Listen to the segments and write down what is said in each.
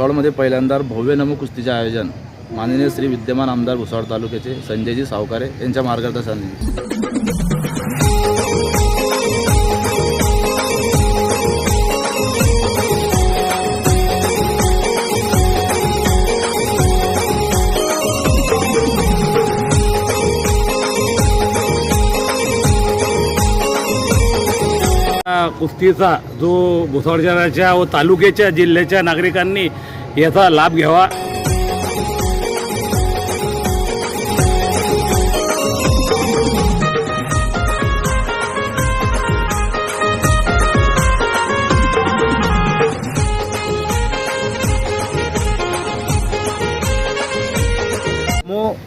भुसावळमध्ये पहिल्यांदा भव्य नमो कुस्तीचे आयोजन. माननीय श्री विद्यमान आमदार भुसावळ तालुक्याचे संजयजी सावकारे यांच्या मार्गदर्शनाने. कुस्तीचा जो भुसावळ शहराच्या व तालुक्याच्या जिल्ह्याच्या नागरिकांनी याचा लाभ घ्यावा.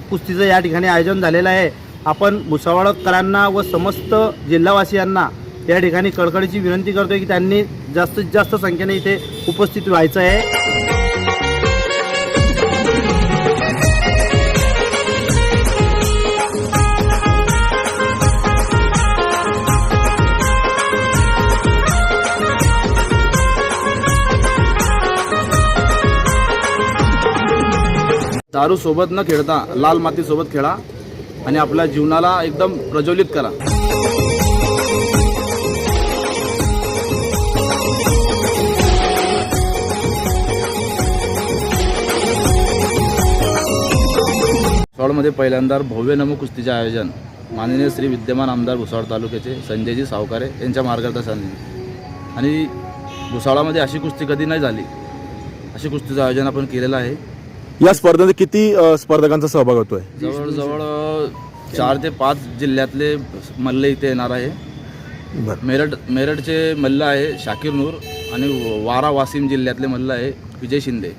कुस्तीचं या ठिकाणी आयोजन झालेलं आहे. आपण भुसावळकरांना व समस्त जिल्हावासियांना त्या ठिकाणी कडकडीची विनंती करतोय की त्यांनी जास्तीत जास्त संख्येने इथे उपस्थित व्हायचं आहे. दारू सोबत न खेळता लाल मातीसोबत खेळा आणि आपल्या जीवनाला एकदम प्रज्वलित करा. भुसावळमध्ये पहिल्यांदा भव्य नमो कुस्तीचे आयोजन माननीय श्री विद्यमान आमदार भुसावळ तालुक्याचे संजयजी सावकारे यांच्या मार्गदर्शनाने. आणि भुसावळामध्ये अशी कुस्ती कधी नाही झाली अशी कुस्तीचं आयोजन आपण केलेलं आहे. या स्पर्धेत किती अ, स्पर्धकांचा सहभाग होतोय? जवळजवळ अ, चार ते पाच जिल्ह्यातले मल्ल इथे येणार आहे. बरं. मेरठ मेरठचे मल्ल आहे शाकीर नूर आणि वारा वासिम जिल्ह्यातले मल्ल आहे विजय शिंदे.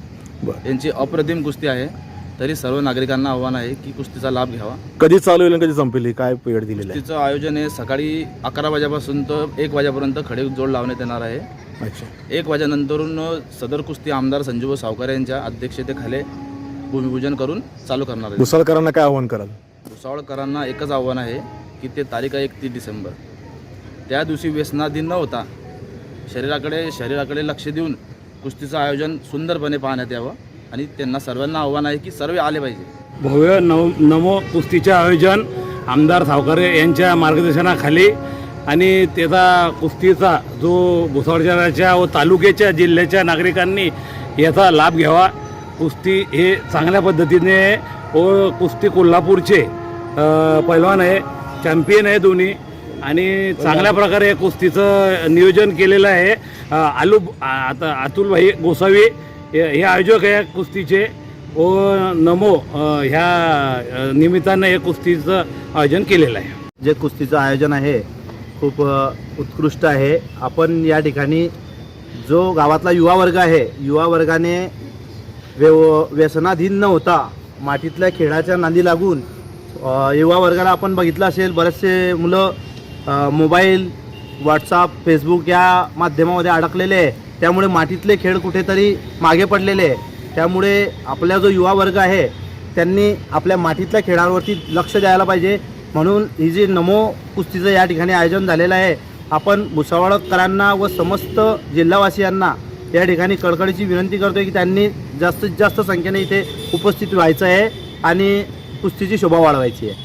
बरं. यांची अप्रतिम कुस्ती आहे. तरी सर्व नागरिकांना आव्हान आहे की कुस्तीचा लाभ घ्यावा. कधी चालू होईल आणि कधी संपेल ही काय पिरियड दिलेला आहे? कुस्तीचं आयोजन आहे सकाळी अकरा वाजेपासून तर एक वाजेपर्यंत खडे जोड लावण्यात येणार आहे. अच्छा. एक वाजेनंतरून सदर कुस्ती आमदार संजीव सावकारे यांच्या अध्यक्षतेखाली भूमिपूजन करून चालू करणार आहे. भुसाळकरांना काय आव्हान कराल? भुसावळकरांना एकच आव्हान आहे की ते तारीख आहे एकतीस डिसेंबर. त्या दिवशी व्यसनाधीन न होता शरीराकडे शरीराकडे लक्ष देऊन कुस्तीचं आयोजन सुंदरपणे पाहण्यात यावं. आणि त्यांना सर्वांना आव्हान आहे की सर्व आले पाहिजे. भव्य नव नमो कुस्तीचे आयोजन आमदार सावकारे यांच्या मार्गदर्शनाखाली आणि त्याचा कुस्तीचा जो भुसावळ शहराच्या व तालुक्याच्या जिल्ह्याच्या नागरिकांनी याचा लाभ घ्यावा. कुस्ती हे चांगल्या पद्धतीने व कुस्ती कोल्हापूरचे पैलवान आहे चॅम्पियन आहे दोन्ही आणि चांगल्या प्रकारे कुस्तीचं नियोजन केलेलं आहे. आलू आता अतुलभाई गोसावी हे हे आयोजक आहे कुस्तीचे. ओ नमो ह्या निमित्तानं हे कुस्तीचं आयोजन केलेलं आहे. जे कुस्तीचं आयोजन आहे खूप उत्कृष्ट आहे. आपण या ठिकाणी जो गावातला युवा वर्ग आहे युवा वर्गाने व्यव व्यसनाधीन न होता मातीतल्या खेळाच्या नांदी लागून युवा वर्गाला आपण बघितलं असेल बरेचसे मुलं मोबाईल व्हॉट्सअप फेसबुक या माध्यमामध्ये अडकलेले आहे. त्यामुळे मातीतले खेळ कुठेतरी मागे पडलेले आहे. त्यामुळे आपला जो युवा वर्ग आहे त्यांनी आपल्या मातीतल्या खेळांवरती लक्ष द्यायला पाहिजे. म्हणून ही जी नमो कुस्तीचं या ठिकाणी आयोजन झालेलं आहे आपण भुसावळकरांना व समस्त जिल्हावासियांना या ठिकाणी कळकळीची विनंती करतोय की त्यांनी जास्तीत जास्त संख्येने इथे उपस्थित व्हायचं आहे आणि कुस्तीची शोभा वाढवायची आहे.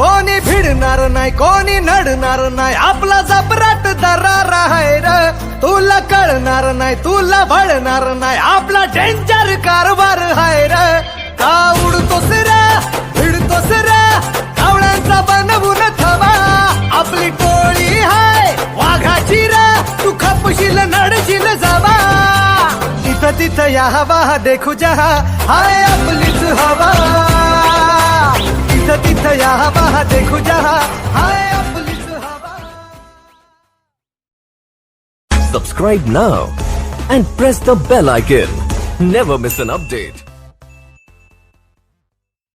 कोणी भिडणार नाही कोणी नडणार नाही आपला जबराट दरार आहे र. तुला कळणार नाही तुला भळणार नाही आपला डेंजर कारभार आहे र. का उडतोस रे भिडतोस रे कावळ्यांचा बनवून थवा आपली टोळी हाय वाघाची र तू खपशील नडशील जावा. तिथं तिथं तिथं या हवा देखू जहा हाय आपलीच हवा. तिथं तिथं या हवा देखू जहा हाय आपलीच हवा Subscribe now and press the bell icon. Never miss an update.